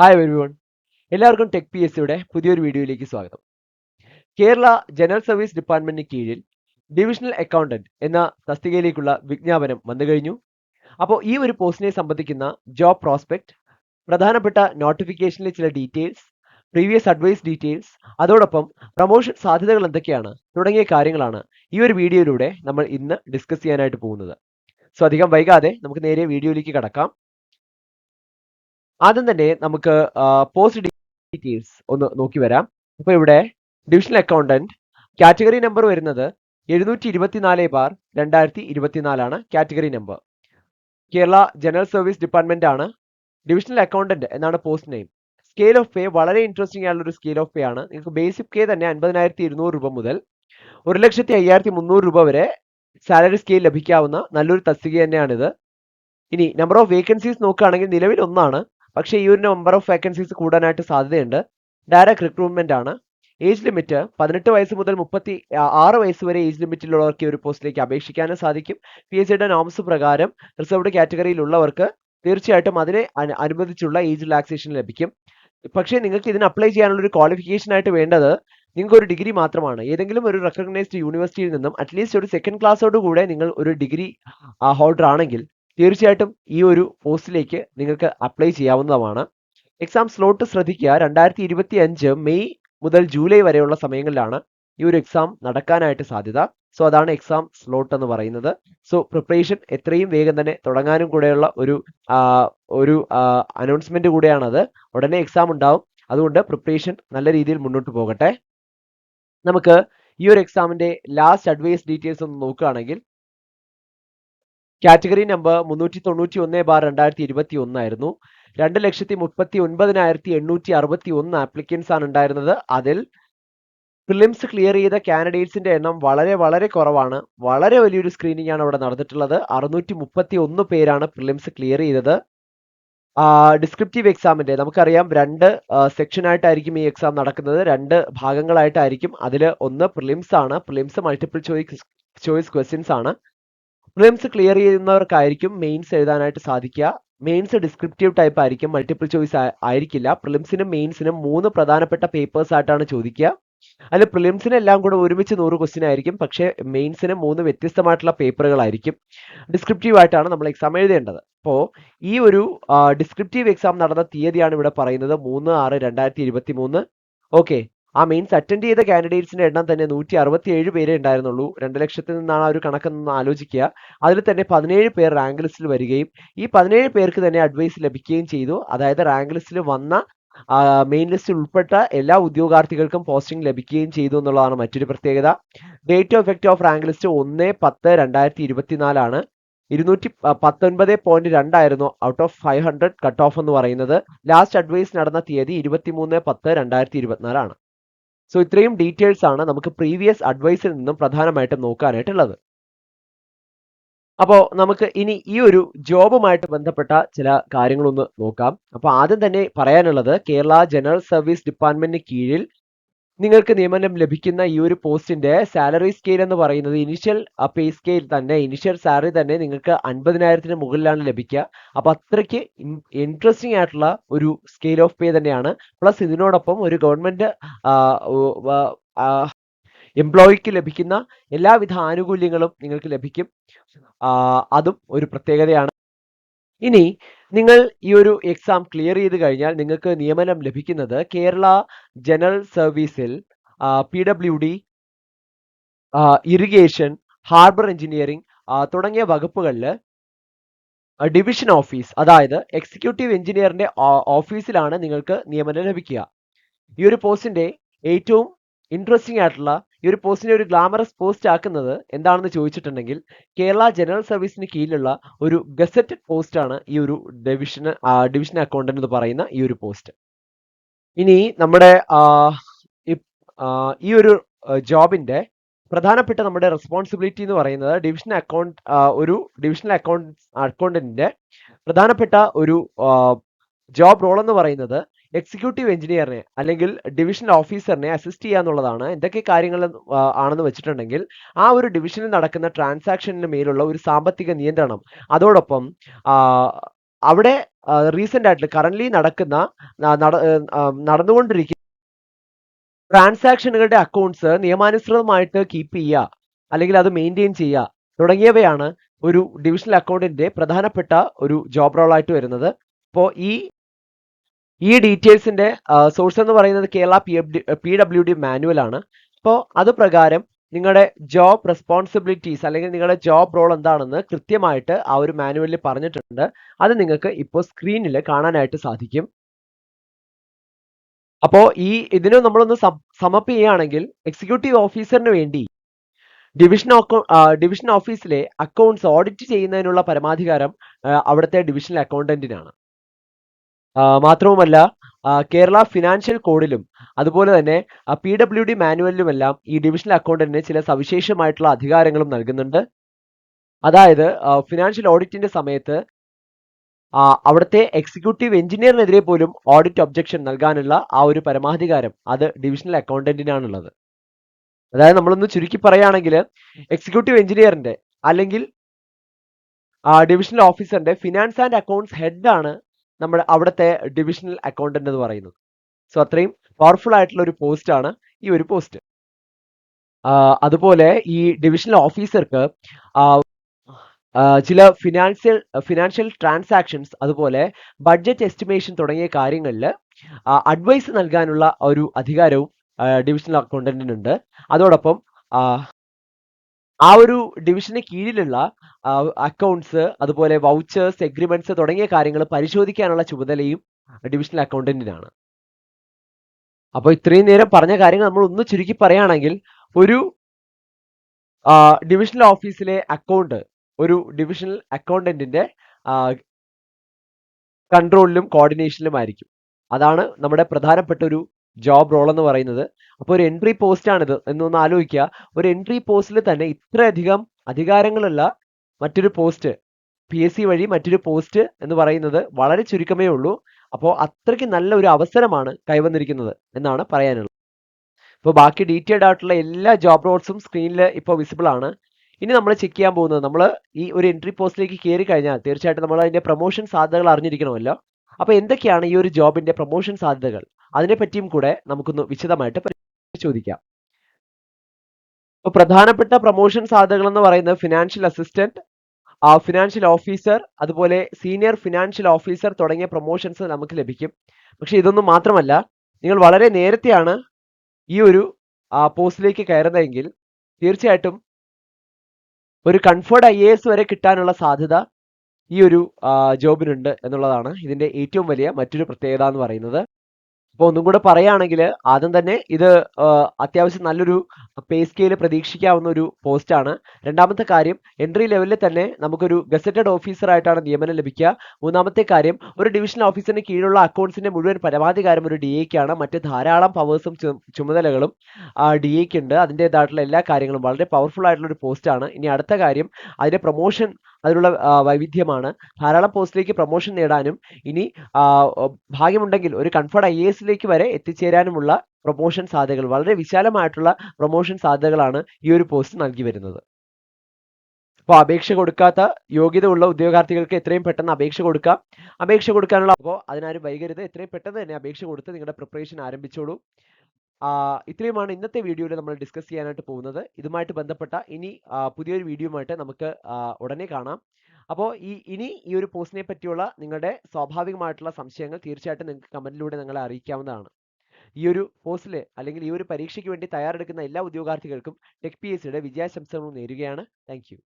Hi everyone എല്ലാവർക്കും tech P S സിയുടെ പുതിയൊരു വീഡിയോയിലേക്ക് സ്വാഗതം. കേരള ജനറൽ സർവീസ് ഡിപ്പാർട്ട്മെന്റിന് കീഴിൽ ഡിവിഷണൽ അക്കൗണ്ടന്റ് എന്ന തസ്തികയിലേക്കുള്ള വിജ്ഞാപനം വന്നു കഴിഞ്ഞു. അപ്പോൾ ഈ ഒരു പോസ്റ്റിനെ സംബന്ധിക്കുന്ന ജോബ് പ്രോസ്പെക്ട് പ്രധാനപ്പെട്ട നോട്ടിഫിക്കേഷനിലെ ചില ഡീറ്റെയിൽസ് പ്രീവിയസ് അഡ്വൈസ് ഡീറ്റെയിൽസ് അതോടൊപ്പം പ്രൊമോഷൻ സാധ്യതകൾ എന്തൊക്കെയാണ് തുടങ്ങിയ കാര്യങ്ങളാണ് ഈ ഒരു വീഡിയോയിലൂടെ നമ്മൾ ഇന്ന് ഡിസ്കസ് ചെയ്യാനായിട്ട് പോകുന്നത്. സോ അധികം വൈകാതെ നമുക്ക് നേരെ വീഡിയോയിലേക്ക് കടക്കാം. ആദ്യം തന്നെ നമുക്ക് പോസ്റ്റ് ഡീറ്റെയിൽസ് ഒന്ന് നോക്കി വരാം. അപ്പൊ ഇവിടെ ഡിവിഷണൽ അക്കൗണ്ടന്റ് കാറ്റഗറി നമ്പർ വരുന്നത് എഴുന്നൂറ്റി ഇരുപത്തിനാല് ബാർ രണ്ടായിരത്തി ഇരുപത്തിനാലാണ് category number Kerala general service department ആണ് ഡിവിഷണൽ അക്കൗണ്ടന്റ് എന്നാണ് post name scale of pay വളരെ ഇൻട്രസ്റ്റിംഗ് ആയിട്ടുള്ള ഒരു സ്കെയിൽ ഓഫ് പേ ആണ്. നിങ്ങൾക്ക് ബേസിക് പേ തന്നെ അൻപതിനായിരത്തി ഇരുന്നൂറ് രൂപ മുതൽ ഒരു ലക്ഷത്തി അയ്യായിരത്തി മുന്നൂറ് രൂപ വരെ സാലറി സ്കെയിൽ ലഭിക്കാവുന്ന നല്ലൊരു തസ്തിക തന്നെയാണിത്. ഇനി നമ്പർ ഓഫ് വേക്കൻസീസ് നോക്കുകയാണെങ്കിൽ നിലവിൽ ഒന്നാണ് പക്ഷേ ഈ ഒരു നമ്പർ ഓഫ് വേക്കൻസീസ് കൂടാനായിട്ട് സാധ്യതയുണ്ട്. ഡയറക്റ്റ് റിക്രൂട്ട്മെന്റ് ആണ്. ഏജ് ലിമിറ്റ് പതിനെട്ട് വയസ്സ് മുതൽ മുപ്പത്തി ആറ് വയസ്സ് വരെ ഏജ് ലിമിറ്റിലുള്ളവർക്ക് ഒരു പോസ്റ്റിലേക്ക് അപേക്ഷിക്കാനും സാധിക്കും. പി എസ് സിയുടെ നോംസ് പ്രകാരം റിസർവ്ഡ് കാറ്റഗറിയിലുള്ളവർക്ക് തീർച്ചയായിട്ടും അതിനെ അനുബന്ധിച്ചുള്ള ഏജ് റിലാക്സേഷൻ ലഭിക്കും. പക്ഷേ നിങ്ങൾക്ക് ഇതിന് അപ്ലൈ ചെയ്യാനുള്ള ഒരു ക്വാളിഫിക്കേഷൻ ആയിട്ട് വേണ്ടത് നിങ്ങൾക്ക് ഒരു ഡിഗ്രി മാത്രമാണ്. ഏതെങ്കിലും ഒരു റെക്കഗ്നൈസ്ഡ് യൂണിവേഴ്സിറ്റിയിൽ നിന്നും അറ്റ്ലീസ്റ്റ് ഒരു സെക്കൻഡ് ക്ലാസ്സോട് കൂടെ നിങ്ങൾ ഒരു ഡിഗ്രി ഹോൾഡർ ആണെങ്കിൽ തീർച്ചയായിട്ടും ഈ ഒരു പോസ്റ്റിലേക്ക് നിങ്ങൾക്ക് അപ്ലൈ ചെയ്യാവുന്നതാണ്. എക്സാം സ്ലോട്ട് ശ്രദ്ധിക്കുക. രണ്ടായിരത്തി ഇരുപത്തി അഞ്ച് മെയ് മുതൽ ജൂലൈ വരെയുള്ള സമയങ്ങളിലാണ് ഈ ഒരു എക്സാം നടക്കാനായിട്ട് സാധ്യത. സോ അതാണ് എക്സാം സ്ലോട്ട് എന്ന് പറയുന്നത്. സോ പ്രിപ്പറേഷൻ എത്രയും വേഗം തന്നെ തുടങ്ങാനും കൂടെയുള്ള ഒരു ഒരു അനൗൺസ്മെന്റ് കൂടെയാണത്. ഉടനെ എക്സാം ഉണ്ടാവും. അതുകൊണ്ട് പ്രിപ്പറേഷൻ നല്ല രീതിയിൽ മുന്നോട്ട് പോകട്ടെ. നമുക്ക് ഈ ഒരു എക്സാമിന്റെ ലാസ്റ്റ് അഡ്വൈസ് ഡീറ്റെയിൽസ് ഒന്ന് നോക്കുകയാണെങ്കിൽ കാറ്റഗറി നമ്പർ മുന്നൂറ്റി തൊണ്ണൂറ്റി ഒന്ന് ബാർ രണ്ടായിരത്തി ഇരുപത്തി ഒന്നായിരുന്നു രണ്ട് ലക്ഷത്തി മുപ്പത്തി ഒൻപതിനായിരത്തി എണ്ണൂറ്റി അറുപത്തി ഒന്ന് ആപ്ലിക്കൻസ് ആണ് ഉണ്ടായിരുന്നത്. അതിൽ പ്രിലിംസ് ക്ലിയർ ചെയ്ത കാൻഡിഡേറ്റ്സിന്റെ എണ്ണം വളരെ വളരെ കുറവാണ്. വളരെ വലിയൊരു സ്ക്രീനിങ് ആണ് അവിടെ നടന്നിട്ടുള്ളത്. അറുന്നൂറ്റി മുപ്പത്തി ഒന്ന് പേരാണ് പ്രിലിംസ് ക്ലിയർ ചെയ്തത് ഡിസ്ക്രിപ്റ്റീവ് എക്സാമിന്റെ നമുക്കറിയാം രണ്ട് സെക്ഷൻ ആയിട്ടായിരിക്കും ഈ എക്സാം നടക്കുന്നത്. രണ്ട് ഭാഗങ്ങളായിട്ടായിരിക്കും. അതിൽ ഒന്ന് പ്രിലിംസ് ആണ്. Prelims multiple choice choice questions ആണ്. പ്രിലിംസ് ക്ലിയർ ചെയ്യുന്നവർക്കായിരിക്കും മെയിൻസ് എഴുതാനായിട്ട് സാധിക്കുക. മെയിൻസ് ഡിസ്ക്രിപ്റ്റീവ് ടൈപ്പ് ആയിരിക്കും മൾട്ടിപ്പിൾ ചോയ്സ് ആയിരിക്കില്ല. പ്രിലിംസിനും മെയിൻസിനും മൂന്ന് പ്രധാനപ്പെട്ട പേപ്പേഴ്സ് ആയിട്ടാണ് ചോദിക്കുക. അതിൽ പ്രിലിംസിന് എല്ലാം കൂടെ ഒരുമിച്ച് നൂറ് ക്വസ്റ്റ്യൻ ആയിരിക്കും പക്ഷേ മെയിൻസിന് മൂന്ന് വ്യത്യസ്തമായിട്ടുള്ള പേപ്പറുകളായിരിക്കും ഡിസ്ക്രിപ്റ്റീവ് ആയിട്ടാണ് നമ്മൾ എക്സാം എഴുതേണ്ടത്. അപ്പോൾ ഈ ഒരു ഡിസ്ക്രിപ്റ്റീവ് എക്സാം നടന്ന തീയതിയാണ് ഇവിടെ പറയുന്നത്. മൂന്ന് ആറ് രണ്ടായിരത്തി ഇരുപത്തി മൂന്ന് ഓക്കെ ആ മെയിൻസ് അറ്റൻഡ് ചെയ്ത കാൻഡിഡേറ്റ്സിന്റെ എണ്ണം തന്നെ നൂറ്റി അറുപത്തി ഏഴ് പേരെ ഉണ്ടായിരുന്നുള്ളൂ. രണ്ട് ലക്ഷത്തിൽ നിന്നാണ് ആ ഒരു കണക്കെന്ന് ആലോചിക്കുക. അതിൽ തന്നെ പതിനേഴ് പേർ റാങ്ക് ലിസ്റ്റിൽ വരികയും ഈ പതിനേഴ് പേർക്ക് തന്നെ അഡ്വൈസ് ലഭിക്കുകയും ചെയ്തു. അതായത് റാങ്ക് ലിസ്റ്റിൽ വന്ന മെയിൻ ലിസ്റ്റിൽ ഉൾപ്പെട്ട എല്ലാ ഉദ്യോഗാർത്ഥികൾക്കും പോസ്റ്റിംഗ് ലഭിക്കുകയും ചെയ്തു എന്നുള്ളതാണ് മറ്റൊരു പ്രത്യേകത. Date of effect of rank list ഒന്ന് പത്ത് രണ്ടായിരത്തി ഇരുപത്തിനാലാണ് ഇരുന്നൂറ്റി പത്തൊൻപത് point രണ്ടായിരുന്നു out of five hundred cut off എന്ന് പറയുന്നത്. ലാസ്റ്റ് അഡ്വൈസ് നടന്ന തീയതി ഇരുപത്തിമൂന്ന് പത്ത് രണ്ടായിരത്തി ഇരുപത്തിനാലാണ് സോ ഇത്രയും ഡീറ്റെയിൽസ് ആണ് നമുക്ക് പ്രീവിയസ് അഡ്വൈസിൽ നിന്നും പ്രധാനമായിട്ടും നോക്കാനായിട്ടുള്ളത്. അപ്പോൾ നമുക്ക് ഇനി ഈ ഒരു ജോബുമായിട്ട് ബന്ധപ്പെട്ട ചില കാര്യങ്ങളൊന്ന് നോക്കാം. അപ്പോൾ ആദ്യം തന്നെ പറയാനുള്ളത് കേരള ജനറൽ സർവീസ് ഡിപ്പാർട്ട്മെന്റിന് കീഴിൽ നിങ്ങൾക്ക് നിയമനം ലഭിക്കുന്ന ഈ ഒരു പോസ്റ്റിന്റെ സാലറി സ്കെയിൽ എന്ന് പറയുന്നത് ഇനിഷ്യൽ പേ സ്കെയിൽ തന്നെ ഇനിഷ്യൽ സാലറി തന്നെ നിങ്ങൾക്ക് അൻപതിനായിരത്തിന് മുകളിലാണ് ലഭിക്കുക. അപ്പൊ അത്രയ്ക്ക് ഇൻട്രസ്റ്റിംഗ് ആയിട്ടുള്ള ഒരു സ്കെയിൽ ഓഫ് പേ തന്നെയാണ്. പ്ലസ് ഇതിനോടൊപ്പം ഒരു ഗവൺമെന്റ് എംപ്ലോയിക്ക് ലഭിക്കുന്ന എല്ലാവിധ ആനുകൂല്യങ്ങളും നിങ്ങൾക്ക് ലഭിക്കും. അതും ഒരു പ്രത്യേകതയാണ്. ഇനി നിങ്ങൾ ഈ ഒരു എക്സാം ക്ലിയർ ചെയ്ത് കഴിഞ്ഞാൽ നിങ്ങൾക്ക് നിയമനം ലഭിക്കുന്നത് കേരള ജനറൽ സർവീസിൽ P W D irrigation harbour engineering തുടങ്ങിയ വകുപ്പുകളിൽ ഡിവിഷൻ ഓഫീസ് അതായത് എക്സിക്യൂട്ടീവ് എഞ്ചിനീയറിന്റെ ഓഫീസിലാണ് നിങ്ങൾക്ക് നിയമനം ലഭിക്കുക. ഈ ഒരു പോസ്റ്റിന്റെ ഏറ്റവും ഇൻട്രസ്റ്റിംഗ് ആയിട്ടുള്ള ഈ ഒരു പോസ്റ്റിനെ ഒരു ഗ്ലാമറസ് പോസ്റ്റ് ആക്കുന്നത് എന്താണെന്ന് ചോദിച്ചിട്ടുണ്ടെങ്കിൽ കേരള ജനറൽ സർവീസിന് കീഴിലുള്ള ഒരു ഗസറ്റഡ് പോസ്റ്റാണ് ഈ ഒരു ഡിവിഷൻ ഡിവിഷൻ അക്കൗണ്ടന്റ് എന്ന് പറയുന്ന ഈ ഒരു പോസ്റ്റ്. ഇനി നമ്മുടെ ഈ ഒരു ജോബിന്റെ പ്രധാനപ്പെട്ട നമ്മുടെ റെസ്പോൺസിബിലിറ്റി എന്ന് പറയുന്നത് ഡിവിഷൻ അക്കൗണ്ട് ഒരു ഡിവിഷണൽ അക്കൗണ്ട് അക്കൗണ്ടന്റിന്റെ പ്രധാനപ്പെട്ട ഒരു ജോബ് റോൾ എന്ന് പറയുന്നത് എക്സിക്യൂട്ടീവ് എഞ്ചിനീയറിനെ അല്ലെങ്കിൽ ഡിവിഷൻ ഓഫീസറിനെ അസിസ്റ്റ് ചെയ്യുക എന്നുള്ളതാണ് എന്തൊക്കെ കാര്യങ്ങൾ ആണെന്ന് വെച്ചിട്ടുണ്ടെങ്കിൽ ആ ഒരു ഡിവിഷനിൽ നടക്കുന്ന ട്രാൻസാക്ഷന് മേലുള്ള ഒരു സാമ്പത്തിക നിയന്ത്രണം. അതോടൊപ്പം അവിടെ റീസെന്റ് ആയിട്ട് കറന്റ് നടക്കുന്ന നടന്നുകൊണ്ടിരിക്കുന്ന ട്രാൻസാക്ഷനുകളുടെ അക്കൗണ്ട്സ് നിയമാനുസൃതമായിട്ട് കീപ്പ് ചെയ്യുക അല്ലെങ്കിൽ അത് മെയിന്റെയിൻ ചെയ്യുക തുടങ്ങിയവയാണ് ഒരു ഡിവിഷണൽ അക്കൗണ്ടിന്റെ പ്രധാനപ്പെട്ട ഒരു ജോബ് റോളായിട്ട് വരുന്നത്. അപ്പോൾ ഈ ഈ ഡീറ്റെയിൽസിന്റെ സോഴ്സ് എന്ന് പറയുന്നത് Kerala P W D manual ആണ്. അപ്പോൾ അത് പ്രകാരം നിങ്ങളുടെ ജോബ് റെസ്പോൺസിബിലിറ്റീസ് അല്ലെങ്കിൽ നിങ്ങളുടെ ജോബ് റോൾ എന്താണെന്ന് കൃത്യമായിട്ട് ആ ഒരു മാനുവലിൽ പറഞ്ഞിട്ടുണ്ട്. അത് നിങ്ങൾക്ക് ഇപ്പോൾ സ്ക്രീനിൽ കാണാനായിട്ട് സാധിക്കും. അപ്പോൾ ഈ ഇതിന് നമ്മളൊന്ന് സമപ്പ് ചെയ്യുകയാണെങ്കിൽ എക്സിക്യൂട്ടീവ് ഓഫീസറിന് വേണ്ടി ഡിവിഷൻ ഡിവിഷൻ ഓഫീസിലെ അക്കൗണ്ട്സ് ഓഡിറ്റ് ചെയ്യുന്നതിനുള്ള പരമാധികാരം അവിടുത്തെ ഡിവിഷണൽ അക്കൗണ്ടന്റിനാണ് മാത്രവുമല്ല കേരള ഫിനാൻഷ്യൽ കോഡിലും അതുപോലെ തന്നെ പി ഡബ്ല്യു ഡി മാനുവലിലുമെല്ലാം ഈ ഡിവിഷണൽ അക്കൗണ്ടന്റിന് ചില സവിശേഷമായിട്ടുള്ള അധികാരങ്ങളും നൽകുന്നുണ്ട്. അതായത് ഫിനാൻഷ്യൽ ഓഡിറ്റിന്റെ സമയത്ത് അവിടുത്തെ എക്സിക്യൂട്ടീവ് എഞ്ചിനീയറിനെതിരെ പോലും ഓഡിറ്റ് ഒബ്ജക്ഷൻ നൽകാനുള്ള ആ ഒരു പരമാധികാരം അത് ഡിവിഷണൽ അക്കൗണ്ടന്റിനാണുള്ളത് അതായത് നമ്മളൊന്ന് ചുരുക്കി പറയുകയാണെങ്കിൽ എക്സിക്യൂട്ടീവ് എഞ്ചിനീയറിന്റെ അല്ലെങ്കിൽ ഡിവിഷണൽ ഓഫീസറിന്റെ ഫിനാൻസ് ആൻഡ് അക്കൗണ്ട്സ് ഹെഡാണ് നമ്മുടെ അവിടുത്തെ ഡിവിഷണൽ അക്കൗണ്ടന്റ് എന്ന് പറയുന്നത്. സോ അത്രയും പവർഫുൾ ആയിട്ടുള്ള ഒരു പോസ്റ്റ് ആണ് ഈ ഒരു പോസ്റ്റ് അതുപോലെ ഈ ഡിവിഷണൽ ഓഫീസർക്ക് ചില ഫിനാൻഷ്യൽ ഫിനാൻഷ്യൽ ട്രാൻസാക്ഷൻസ് അതുപോലെ ബഡ്ജറ്റ് എസ്റ്റിമേഷൻ തുടങ്ങിയ കാര്യങ്ങളിൽ അഡ്വൈസ് നൽകാനുള്ള ഒരു അധികാരവും ഡിവിഷണൽ അക്കൗണ്ടന്റിനുണ്ട് അതോടൊപ്പം ആ, ഒരു ഡിവിഷന് കീഴിലുള്ള അക്കൗണ്ട്സ് അതുപോലെ വൗച്ചേഴ്സ് എഗ്രിമെന്റ്സ് തുടങ്ങിയ കാര്യങ്ങൾ പരിശോധിക്കാനുള്ള ചുമതലയും ഡിവിഷണൽ അക്കൗണ്ടന്റിനാണ് അപ്പോൾ ഇത്രയും നേരം പറഞ്ഞ കാര്യങ്ങൾ നമ്മൾ ഒന്ന് ചുരുക്കി പറയുകയാണെങ്കിൽ ഒരു ഡിവിഷണൽ ഓഫീസിലെ അക്കൗണ്ട് ഒരു ഡിവിഷണൽ അക്കൗണ്ടന്റിന്റെ കൺട്രോളിലും കോർഡിനേഷനിലും ആയിരിക്കും. അതാണ് നമ്മുടെ പ്രധാനപ്പെട്ട ഒരു ജോബ് റോൾ എന്ന് പറയുന്നത്. അപ്പോൾ ഒരു എൻട്രി പോസ്റ്റ് ആണിത്. എന്നൊന്ന് ആലോചിക്കുക. ഒരു എൻട്രി പോസ്റ്റിൽ തന്നെ ഇത്രയധികം അധികാരങ്ങളുള്ള മറ്റൊരു പോസ്റ്റ് പി എസ് സി വഴി മറ്റൊരു പോസ്റ്റ് എന്ന് പറയുന്നത് വളരെ ചുരുക്കമേ ഉള്ളൂ. അപ്പോൾ അത്രയ്ക്ക് നല്ല ഒരു അവസരമാണ് കൈവന്നിരിക്കുന്നത് എന്നാണ് പറയാനുള്ളത്. ഇപ്പോൾ ബാക്കി ഡീറ്റെയിൽഡ് ആയിട്ടുള്ള എല്ലാ ജോബ് റോൾസും സ്ക്രീനിൽ ഇപ്പോൾ വിസിബിൾ ആണ്. ഇനി നമ്മൾ ചെക്ക് ചെയ്യാൻ പോകുന്നത് നമ്മൾ ഈ ഒരു എൻട്രി പോസ്റ്റിലേക്ക് കയറി കഴിഞ്ഞാൽ തീർച്ചയായിട്ടും നമ്മൾ അതിന്റെ പ്രൊമോഷൻ സാധ്യതകൾ അറിഞ്ഞിരിക്കണമല്ലോ. അപ്പോൾ എന്തൊക്കെയാണ് ഈ ഒരു ജോബിന്റെ പ്രൊമോഷൻ സാധ്യതകൾ? അതിനെപ്പറ്റിയും കൂടെ നമുക്കൊന്ന് വിശദമായിട്ട് പരിശോധിക്കാം. ഇപ്പോൾ പ്രധാനപ്പെട്ട പ്രൊമോഷൻ സാധ്യതകൾ എന്ന് പറയുന്നത് ഫിനാൻഷ്യൽ അസിസ്റ്റന്റ് ഫിനാൻഷ്യൽ ഓഫീസർ അതുപോലെ സീനിയർ ഫിനാൻഷ്യൽ ഓഫീസർ തുടങ്ങിയ പ്രൊമോഷൻസ് നമുക്ക് ലഭിക്കും. പക്ഷെ ഇതൊന്നും മാത്രമല്ല നിങ്ങൾ വളരെ നേരത്തെയാണ് ഈ ഒരു പോസ്റ്റിലേക്ക് കയറുന്നതെങ്കിൽ തീർച്ചയായിട്ടും ഒരു കൺഫേർഡ് ഐ എ എസ് വരെ കിട്ടാനുള്ള സാധ്യത ഈ ഒരു ജോബിനുണ്ട് എന്നുള്ളതാണ് ഇതിന്റെ ഏറ്റവും വലിയ മറ്റൊരു പ്രത്യേകത എന്ന് പറയുന്നത്. അപ്പോൾ ഒന്നും കൂടെ പറയുകയാണെങ്കിൽ ആദ്യം തന്നെ ഇത് അത്യാവശ്യം നല്ലൊരു പേ സ്കെയിൽ പ്രതീക്ഷിക്കാവുന്ന ഒരു പോസ്റ്റ് ആണ്. രണ്ടാമത്തെ കാര്യം എൻട്രി ലെവലിൽ തന്നെ നമുക്കൊരു ഗസറ്റഡ് ഓഫീസറായിട്ടാണ് നിയമനം ലഭിക്കുക. മൂന്നാമത്തെ കാര്യം ഒരു ഡിവിഷൻ ഓഫീസറിന് കീഴിലുള്ള അക്കൗണ്ട്സിന്റെ മുഴുവൻ പരമാധികാരം ഒരു ഡി എക്കാണ് മറ്റ് ധാരാളം പവേഴ്സും ചുമതലകളും ഡി എക്ക് ഉണ്ട്. അതിന്റെതായിട്ടുള്ള എല്ലാ കാര്യങ്ങളും വളരെ പവർഫുൾ ആയിട്ടുള്ള ഒരു പോസ്റ്റ് ആണ്. ഇനി അടുത്ത കാര്യം അതിന്റെ പ്രൊമോഷൻ അതിലുള്ള വൈവിധ്യമാണ്. ധാരാളം പോസ്റ്റിലേക്ക് പ്രൊമോഷൻ നേടാനും ഇനി ഭാഗ്യമുണ്ടെങ്കിൽ ഒരു കൺഫേർഡ് ഐ എസിലേക്ക് വരെ എത്തിച്ചേരാനുമുള്ള പ്രൊമോഷൻ സാധ്യതകൾ വളരെ വിശാലമായിട്ടുള്ള പ്രൊമോഷൻ സാധ്യതകളാണ് ഈ ഒരു പോസ്റ്റ് നൽകി വരുന്നത്. അപ്പോൾ അപേക്ഷ കൊടുക്കാത്ത യോഗ്യത ഉള്ള ഉദ്യോഗാർത്ഥികൾക്ക് എത്രയും പെട്ടെന്ന് അപേക്ഷ കൊടുക്കാം. അപേക്ഷ കൊടുക്കാനുള്ള അപ്പോൾ അതിനാരും വൈകരുത്. എത്രയും പെട്ടെന്ന് തന്നെ അപേക്ഷ കൊടുത്ത് നിങ്ങളുടെ പ്രിപ്പറേഷൻ ആരംഭിച്ചോളൂ. ഇത്രയുമാണ് ഇന്നത്തെ വീഡിയോയിൽ നമ്മൾ ഡിസ്കസ് ചെയ്യാനായിട്ട് പോകുന്നത്. ഇതുമായിട്ട് ബന്ധപ്പെട്ട ഇനി പുതിയൊരു വീഡിയോയുമായിട്ട് നമുക്ക് ഉടനെ കാണാം. അപ്പോൾ ഈ ഇനി ഈ ഒരു പോസ്റ്റിനെ പറ്റിയുള്ള നിങ്ങളുടെ സ്വാഭാവികമായിട്ടുള്ള സംശയങ്ങൾ തീർച്ചയായിട്ടും നിങ്ങൾക്ക് കമന്റിലൂടെ നിങ്ങളെ അറിയിക്കാവുന്നതാണ്. ഈ ഒരു പോസ്റ്റിൽ അല്ലെങ്കിൽ ഈ ഒരു പരീക്ഷയ്ക്ക് വേണ്ടി തയ്യാറെടുക്കുന്ന എല്ലാ ഉദ്യോഗാർത്ഥികൾക്കും ടെക് പി എസ് സിയുടെ വിജയാശംസകൾ നേരുകയാണ്. താങ്ക്